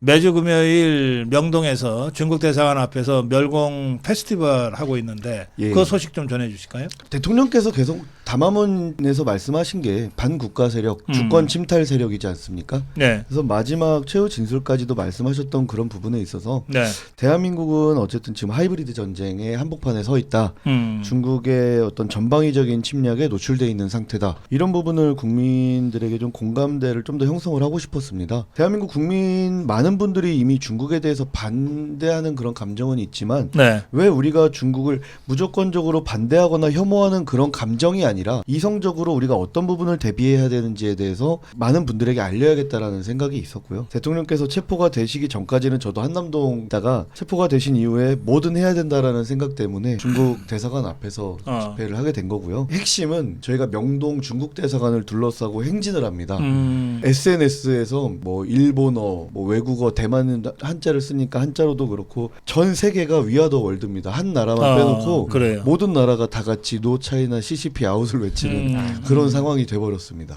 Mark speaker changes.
Speaker 1: 매주 금요일 명동에서 중국 대사관 앞에서 멸공 페스티벌 하고 있는데
Speaker 2: 예.
Speaker 1: 그 소식 좀 전해 주실까요?
Speaker 2: 대통령께서 계속 담화문에서 말씀하신 게 반국가 세력,
Speaker 1: 음.
Speaker 2: 주권 침탈 세력이지 않습니까?
Speaker 1: 네.
Speaker 2: 그래서 마지막 최후 진술까지도 말씀하셨던 그런 부분에 있어서
Speaker 1: 네.
Speaker 2: 대한민국은 어쨌든 지금 하이브리드 전쟁의 한복판에 서 있다.
Speaker 1: 음.
Speaker 2: 중국의 어떤 전방위적인 침략에 노출돼 있는 상태다. 이런 부분을 국민들에게 좀 공감대를 좀 더 형성을 하고 싶었습니다. 대한민국 국민 많은 분들이 이미 중국에 대해서 반대하는 그런 감정은 있지만
Speaker 1: 네.
Speaker 2: 왜 우리가 중국을 무조건적으로 반대하거나 혐오하는 그런 감정이 아니 라 이성적으로 우리가 어떤 부분을 대비해야 되는지에 대해서 많은 분들에게 알려야겠다라는 생각이 있었고요. 대통령께서 체포가 되시기 전까지는 저도 한남동다가 체포가 되신 이후에 뭐든 해야 된다라는 생각 때문에 중국 대사관 앞에서
Speaker 1: 어.
Speaker 2: 집회를 하게 된 거고요. 핵심은 저희가 명동 중국 대사관을 둘러싸고 행진을 합니다.
Speaker 1: 음.
Speaker 2: SNS에서 뭐 일본어, 뭐 외국어, 대만 한자를 쓰니까 한자로도 그렇고 전 세계가 위아더 월드입니다. 한 나라만
Speaker 1: 어,
Speaker 2: 빼놓고
Speaker 1: 그래요.
Speaker 2: 모든 나라가 다 같이 노 차이나 CCP 아웃 을 외치는
Speaker 1: 음.
Speaker 2: 그런 상황이 돼버렸습니다.